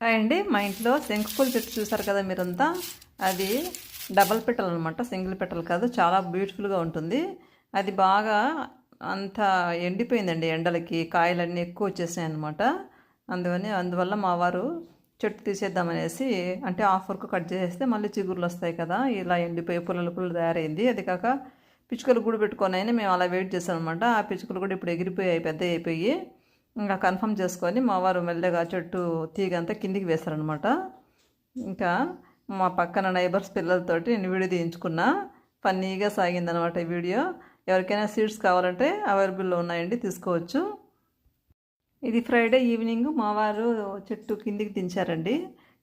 Hi అండి మా ఇంట్లో శంకుపూల చెట్టు చూసారు కదా మీరంతా? అది డబల్ పెట్టలు అనమాట సింగిల్ పెట్టలు కాదు చాలా బ్యూటిఫుల్గా ఉంటుంది. అది బాగా అంత ఎండిపోయిందండి ఎండలకి కాయలన్నీ ఎక్కువ వచ్చేసాయి అనమాట అందువని అందువల్ల మా వారు చెట్టు తీసేద్దామనేసి అంటే ఆఫర్కు కట్ చేసేస్తే మళ్ళీ చిగురులు వస్తాయి కదా ఇలా ఎండిపోయి పుల్లలు పుల్లలు తయారైంది. అది కాక పిచ్చుకలు గూడు పెట్టుకొని అయినా మేము అలా వెయిట్ చేసాం అనమాట ఆ పిచ్చుకలు కూడా ఇప్పుడు ఎగిరిపోయాయి పెద్ద అయిపోయి ఇంకా కన్ఫర్మ్ చేసుకొని మా వారు మెల్లగా చెట్టు తీగ అంతా కిందికి వేశారనమాట ఇంకా మా పక్కన నైబర్స్ పిల్లలతోటి నేను వీడియో తీయించుకున్నా. ఫన్నీగా సాగిందనమాట ఈ వీడియో. ఎవరికైనా సీడ్స్ కావాలంటే అవైలబుల్లో ఉన్నాయండి తీసుకోవచ్చు. ఇది ఫ్రైడే ఈవినింగ్ మా వారు చెట్టు కిందికి దించారండి.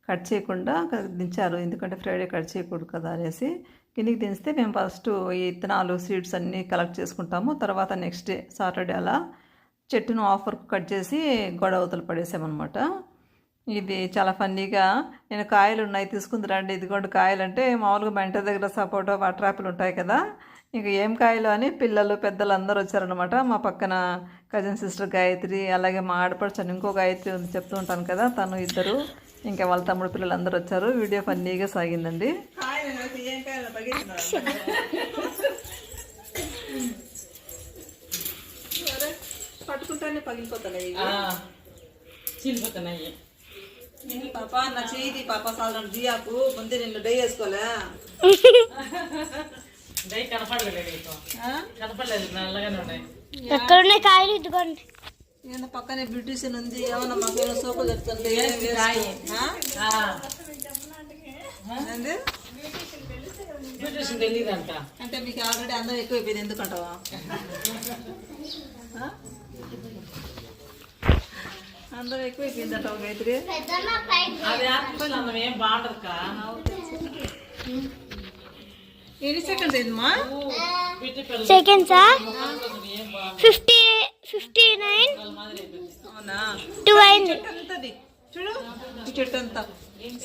కట్ చేయకుండా దించారు. ఎందుకంటే ఫ్రైడే కట్ చేయకూడదు కదా అనేసి. కిందికి దించితే మేము ఫస్ట్ ఈ ఇత్తనాలు సీడ్స్ అన్నీ కలెక్ట్ చేసుకుంటాము. తర్వాత నెక్స్ట్ డే సాటర్డే అలా చెట్టును ఆఫ్ వరకు కట్ చేసి గొడవ అవతల పడేసామన్నమాట. ఇది చాలా ఫన్నీగా. నేను కాయలు ఉన్నాయి తీసుకుందిరండి ఇదిగోండి కాయలు అంటే మామూలుగా మా ఇంటి దగ్గర సపోటా వాటర్ యాపిల్ ఉంటాయి కదా. ఇంక ఏం కాయలు అని పిల్లలు పెద్దలు అందరూ వచ్చారనమాట మా పక్కన కజిన్ సిస్టర్ గాయత్రి అలాగే మా ఆడపడుచు ఇంకో గాయత్రి ఉంది చెప్తూ ఉంటాను కదా తను ఇద్దరు. ఇంకా వాళ్ళ తమ్ముడు పిల్లలు అందరూ వచ్చారు. వీడియో ఫన్నీగా సాగిందండి. పట్టుకుంటానే పగిలిపోతాయి చీలిపోతున్నాయి పాప? నా చేయి పాప సాధారణ దియాకు ముందే నిన్ను డై వేసుకోలే డై కనపడలేదు నీకు. కనపడలేదు నల్లగానే ఉన్నాయి. ఎక్కడున్నాయి కాయలు? ఇదిగోండి. నేను పక్కనే బ్యూటిషియన్ ఉంది. ఏమన్నా మాకు సోపు తెలియదంట అంటే మీకు ఆల్రెడీ అందం ఎక్కువైపోయింది ఎందుకంటావా? ఆ? అందం ఎక్కువైపోయింది అంటావు గాయత్రి. అది ఆర్టిఫిషియల్ అందం ఏం బాగుండదు కా ఎన్ని సెకండ్స్ అయిందమ్మా? సెకండ్సా? Fifty fifty nine. అవునా? టూ అయింది. చెట్టు అంతది చూడు. ఈ చెట్టు అంతా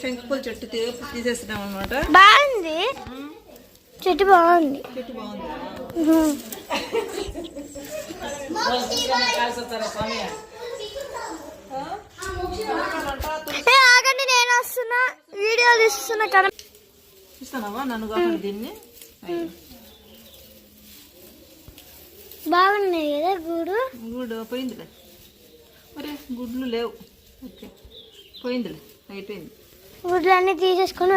శంకుపూల చెట్టు తీ- తీసేసినాం అనమాట బాగుంది చెట్టు బాగుంది. చెట్టు ఆగండి నేను వస్తున్నా. వీడియో తీస్తున్నా కదా చూస్తానవా నన్ను కాకుండా దీన్ని? బాగున్నాయి కదా గూడు? గుడ్ పోయిందిలే. ఒరే గుడ్లు లేవు. ఓకే. పోయిందిలే. అయిపోయింది. గుడ్లన్నీ తీసేసుకొని